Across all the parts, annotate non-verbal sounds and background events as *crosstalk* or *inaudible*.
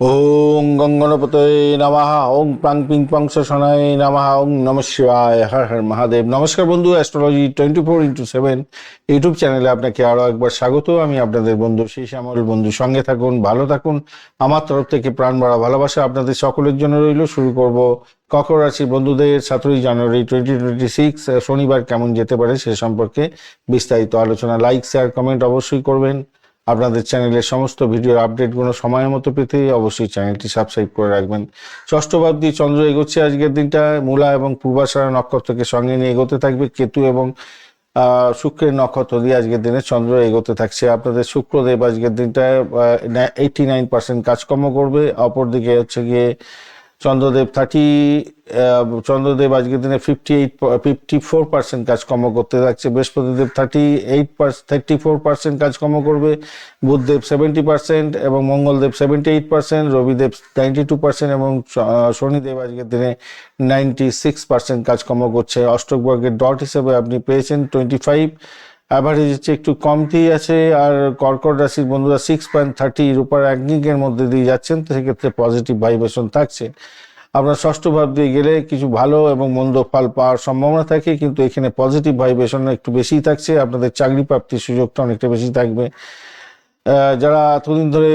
ওং গঙ্গনপতয়ে নমঃ, ওং প্রাং পিং পং শনায় নমঃ, ওং নম শিবায়, হর হর মহাদেব। নমস্কার বন্ধু, astrology twenty four into seven YouTube চ্যানেলে আপনাকে আরও একবার স্বাগত। আমি আপনাদের বন্ধু সেই শ্যামল। বন্ধু, সঙ্গে থাকুন, ভালো থাকুন। আমার তরফ থেকে প্রাণ ভরা ভালোবাসা আপনাদের সকলের জন্য রইল। শুরু করব কখন রাশি বন্ধুদের সতেরোই জানুয়ারি টোয়েন্টি টোয়েন্টি সিক্স শনিবার কেমন যেতে পারে সে সম্পর্কে বিস্তারিত আলোচনা। লাইক শেয়ার কমেন্ট অবশ্যই করবেন। আপনাদের চ্যানেলের সমস্ত ভিডিওর আপডেটগুলো সময় মতো পেতে অবশ্যই চ্যানেলটি সাবস্ক্রাইব করে রাখবেন। ষষ্ঠ চন্দ্র এগোচ্ছে আজকের দিনটা। মূলা এবং পূর্বাশারা নক্ষত্রকে সঙ্গে নিয়ে এগোতে থাকবে। কেতু এবং শুক্রের নক্ষত্র দিয়ে আজকের দিনে চন্দ্র এগোতে থাকছে। আপনাদের শুক্রদেব আজকের দিনটা এইটি নাইন পার্সেন্ট কাজকর্ম করবে। অপরদিকে হচ্ছে গিয়ে চন্দ্রদেব থার্টি চন্দ্রদেব আজকের দিনে fifty eight fifty four percent কাজকর্ম করতে থাকছে Brihaspatidev thirty eight thirty four percent কাজকর্ম করবে, বুধদেব সেভেন্টি পার্সেন্ট এবং Mangaldev seventy eight percent Robidev ninety two percent এবং শনিদেব আজকের দিনে নাইনটি সিক্স পার্সেন্ট কাজকর্ম করছে। অষ্টক বর্গের ডট হিসেবে আপনি পেয়েছেন টোয়েন্টি ফাইভ অ্যাভারেজ হচ্ছে একটু কমতেই আছে, আর কর্কট রাশির বন্ধুরা সিক্স পয়েন্ট থার্টি রুপার একনিকের মধ্যে দিয়ে যাচ্ছেন, তো সেক্ষেত্রে পজিটিভ ভাইব্রেশন থাকছে। আপনার ষষ্ঠ ভাব দিয়ে গেলে কিছু ভালো এবং মন্দ ফল পাওয়ার সম্ভাবনা থাকে, কিন্তু এখানে পজিটিভ ভাইব্রেশন একটু বেশি থাকছে। আপনাদের চাকরি প্রাপ্তির সুযোগটা অনেকটা বেশি থাকবে। যারা এতদিন ধরে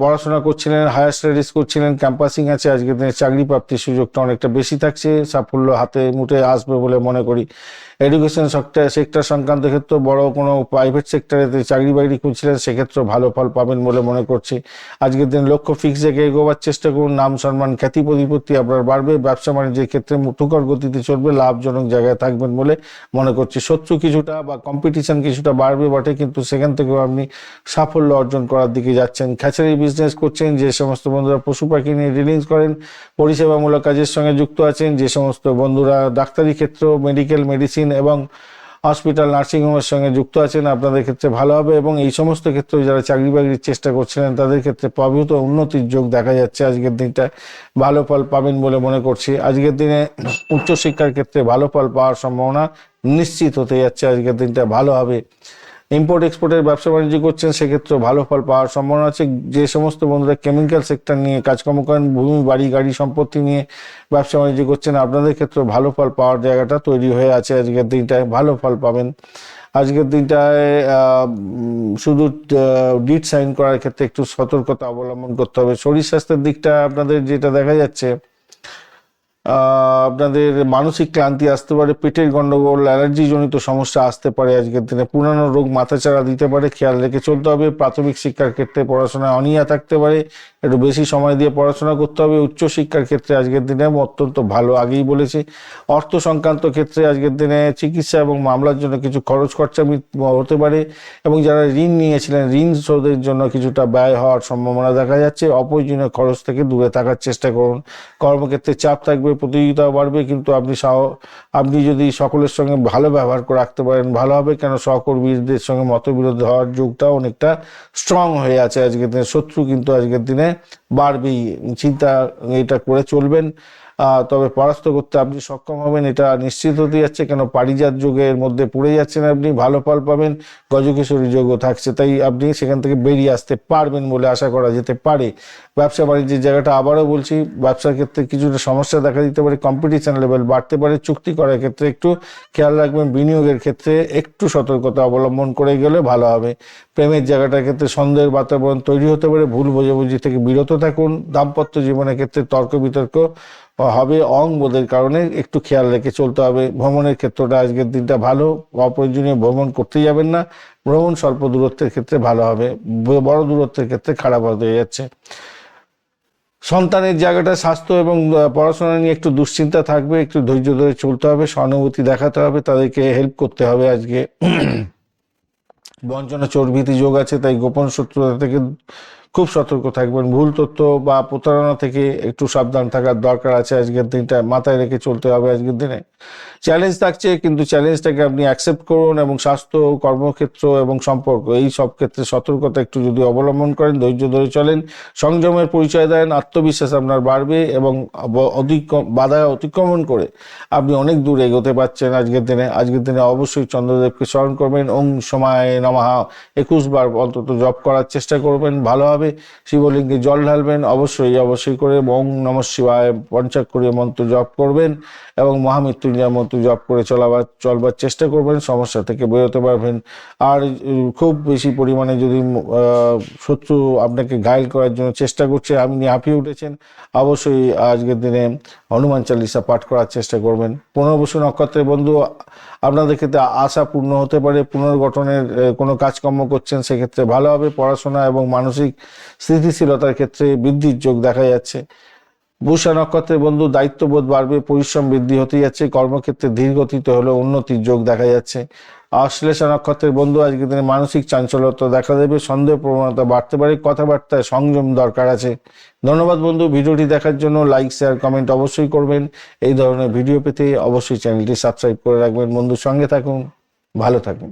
পড়াশোনা করছিলেন হায়ার স্টাডিজ করছিলেন ক্যাম্পাসিং আছে, আজকের দিনে চাকরি প্রাপ্তির সুযোগটা অনেকটা বেশি থাকছে, সাফল্য হাতে মুঠে আসবে বলে মনে করি। এডুকেশন সেক্টর সংক্রান্ত ক্ষেত্রে বড় কোনো প্রাইভেট সেক্টরে চাকরি বাকরি খুঁজছিলেন, সেক্ষেত্রেও ভালো ফল পাবেন বলে মনে করছি। আজকের দিন লক্ষ্য ফিক্স রেখে এগোবার চেষ্টা করুন, নাম সম্মান, খ্যাতি, প্রতিপত্তি আপনার বাড়বে, ব্যবসা বাণিজ্যের ক্ষেত্রে মুঠুকর গতিতে চলবে, লাভজনক জায়গায় থাকবেন বলে মনে করছি। শত্রু কিছুটা বা কম্পিটিশন কিছুটা বাড়বে বটে, কিন্তু সেখান থেকেও আপনি সাফল্য অর্জন করার দিকে যাচ্ছেন। খ্যাচারি বিজনেস করছেন, যে সমস্ত বন্ধুরা পশু পাখি নিয়ে ডিলিংস করেন, পরিষেবামূলক কাজের সঙ্গে যুক্ত আছেন, যে সমস্ত বন্ধুরা ডাক্তারি ক্ষেত্র মেডিকেল মেডিসিন এবং হসপিটাল নার্সিংহোমের সঙ্গে যুক্ত আছেন, আপনাদের ক্ষেত্রে ভালো হবে এবং এই সমস্ত ক্ষেত্রে যারা চাকরি বাকরির চেষ্টা করছিলেন, তাদের ক্ষেত্রে প্রভূত উন্নতির যোগ দেখা যাচ্ছে আজকের দিনটা। ভালো ফল পাবেন বলে মনে করছি। আজকের দিনে উচ্চশিক্ষার ক্ষেত্রে ভালো ফল পাওয়ার সম্ভাবনা নিশ্চিত হতে যাচ্ছে। আজকের দিনটা ভালো হবে। ইম্পোর্ট এক্সপোর্টের ব্যবসা বাণিজ্য করছেন, সেক্ষেত্রে ভালো ফল পাওয়ার সম্ভাবনা আছে। যে সমস্ত বন্ধুরা কেমিক্যাল সেক্টর নিয়ে কাজকর্ম করেন, ভূমি, বাড়ি, গাড়ি সম্পত্তি নিয়ে ব্যবসা বাণিজ্য করছেন, আপনাদের ক্ষেত্রে ভালো ফল পাওয়ার জায়গাটা তৈরি হয়ে আছে আজকের দিনটায়। ভালো ফল পাবেন। আজকের দিনটায় শুধু ডিট সাইন করার ক্ষেত্রে একটু সতর্কতা অবলম্বন করতে হবে। শরীর স্বাস্থ্যের দিকটা আপনাদের যেটা দেখা যাচ্ছে আপনাদের মানসিক ক্লান্তি আসতে পারে, পেটের গন্ডগোল অ্যালার্জি জনিত সমস্যা আসতে পারে আজকের দিনে, পুরানো রোগ মাথাচাড়া দিতে পারে, খেয়াল রেখে চলতে হবে, প্রাথমিক শিক্ষার ক্ষেত্রে পড়াশোনায় অনীহা থাকতে পারে, একটু বেশি সময় দিয়ে পড়াশোনা করতে হবে, উচ্চ শিক্ষার ক্ষেত্রে আজকের দিনে অত্যন্ত ভালো, আগেই বলেছি। অর্থ সংক্রান্ত ক্ষেত্রে আজকের দিনে চিকিৎসা এবং মামলার জন্য কিছু খরচ খরচা হতে পারে এবং যারা ঋণ নিয়েছিলেন, ঋণ শোধের জন্য কিছুটা ব্যয় হওয়ার সম্ভাবনা দেখা যাচ্ছে। অপ্রয়োজনীয় খরচ থেকে দূরে থাকার চেষ্টা করুন। কর্মক্ষেত্রে চাপ থাকবে প্রতিযোগিতাও বাড়বে, কিন্তু আপনি সাহ- আপনি যদি সকলের সঙ্গে ভালো ব্যবহার করে রাখতে পারেন, ভালো হবে, কেন সহকর্মীদের সঙ্গে মতবিরোধ হওয়ার যুগটা অনেকটা স্ট্রং হয়ে আছে আজকের দিনে। শত্রু কিন্তু আজকের দিনে বাড়বেই চিন্তা এটা করে চলবেন। তবে পরাস্ত করতে আপনি সক্ষম হবেন, এটা নিশ্চিত হতে যাচ্ছে, কেন পারিজাত যুগের মধ্যে পড়ে যাচ্ছেন আপনি, ভালো ফল পাবেন, গজকিশোরী যোগও থাকছে, তাই আপনি সেখান থেকে বেরিয়ে আসতে পারবেন বলে আশা করা যেতে পারে। ব্যবসা বাণিজ্যের জায়গাটা আবারও বলছি, ব্যবসার ক্ষেত্রে কিছুটা সমস্যা দেখা দিতে পারে কম্পিটিশন লেভেল বাড়তে পারে, চুক্তি করার ক্ষেত্রে একটু খেয়াল রাখবেন, বিনিয়োগের ক্ষেত্রে একটু সতর্কতা অবলম্বন করে গেলে ভালো হবে। প্রেমের জায়গাটার ক্ষেত্রে সন্দেহের বাতাবরণ তৈরি হতে পারে, ভুল বোঝাবুঝি থেকে বিরত থাকুন দাম্পত্য জীবনের ক্ষেত্রে তর্ক বিতর্ক হবে অং বোধের কারণে একটু খেয়াল রেখে চলতে হবে। ভ্রমণের ক্ষেত্রটা আজকের দিনটা ভালো, অপ্রয়োজনীয় ভ্রমণ করতে যাবেন না। ভ্রমণ স্বল্প দূরত্বের ক্ষেত্রে ভালো হবে বড় দূরত্বের ক্ষেত্রে খারাপ হতে যাচ্ছে। সন্তানের জায়গাটা স্বাস্থ্য এবং পড়াশোনা নিয়ে একটু দুশ্চিন্তা থাকবে, একটু ধৈর্য ধরে চলতে হবে, সহানুভূতি দেখাতে হবে, তাদেরকে হেল্প করতে হবে আজকে। *clears throat* বঞ্চনা চর্বিতি যোগ আছে, তাই গোপন শত্রুতা থেকে খুব সতর্ক থাকবেন। ভুল তথ্য বা প্রতারণা থেকে একটু সাবধান থাকার দরকার আছে আজকের দিনটা। মাথায় রেখে চলতে হবে আজকের দিনে। চ্যালেঞ্জ থাকছে, কিন্তু চ্যালেঞ্জটাকে আপনি অ্যাকসেপ্ট করুন এবং স্বাস্থ্য, কর্মক্ষেত্র এবং সম্পর্ক, এই সব ক্ষেত্রে সতর্কতা একটু যদি অবলম্বন করেন, ধৈর্য ধরে চলেন। সংযমের পরিচয় দেন, আত্মবিশ্বাস আপনার বাড়বে এবং বাধা অতিক্রমণ করে আপনি অনেক দূর এগোতে পারছেন আজকের দিনে। আজকের দিনে অবশ্যই চন্দ্রদেবকে স্মরণ করবেন। ওং সময় নমাহা একুশ বার অন্তত জপ করার চেষ্টা করবেন। ভালো হবে। শিবলিঙ্গে জল ঢালবেন, অবশ্যই অবশ্যই করে ওং নম শিবায় পঞ্চাক্ষরীয় মন্ত্র জপ করবেন এবং মহামৃত্যুঞ্জয় মন্ত্র জপ করে চলাবার, চলবার চেষ্টা করবেন, সমস্যা থেকে বেরোতে পারবেন। আর খুব বেশি পরিমাণে যদি শত্রু আপনাকে ঘায়ল করার জন্য চেষ্টা করছে, আপনি হাঁপিয়ে উঠেছেন, অবশ্যই আজকের দিনে হনুমান চালিসা পাঠ করার চেষ্টা করবেন। পুনর্বসু নক্ষত্রের বন্ধু আপনাদের ক্ষেত্রে আশা পূর্ণ হতে পারে, পুনর্গঠনের কোনো কাজকর্ম করছেন, সেক্ষেত্রে ভালো হবে। পড়াশোনা এবং মানসিক স্থিতিশীলতার ক্ষেত্রে বৃদ্ধির যোগ দেখা যাচ্ছে। বুষা নক্ষত্রের বন্ধু দায়িত্ববোধ বাড়বে, পরিশ্রম বৃদ্ধি হতে যাচ্ছে, কর্মক্ষেত্রে ধীর গতিতে হলেও উন্নতির যোগ দেখা যাচ্ছে। আশ্লেষা নক্ষত্রের বন্ধু আজকের দিনে মানসিক চাঞ্চল্যতা দেখা দেবে, সন্দেহ প্রবণতা বাড়তে পারে, কথাবার্তায় সংযম দরকার আছে। ধন্যবাদ বন্ধু, ভিডিওটি দেখার জন্য লাইক শেয়ার কমেন্ট অবশ্যই করবেন। এই ধরনের ভিডিও পেতে অবশ্যই চ্যানেলটি সাবস্ক্রাইব করে রাখবেন। বন্ধুর সঙ্গে থাকুন, ভালো থাকুন।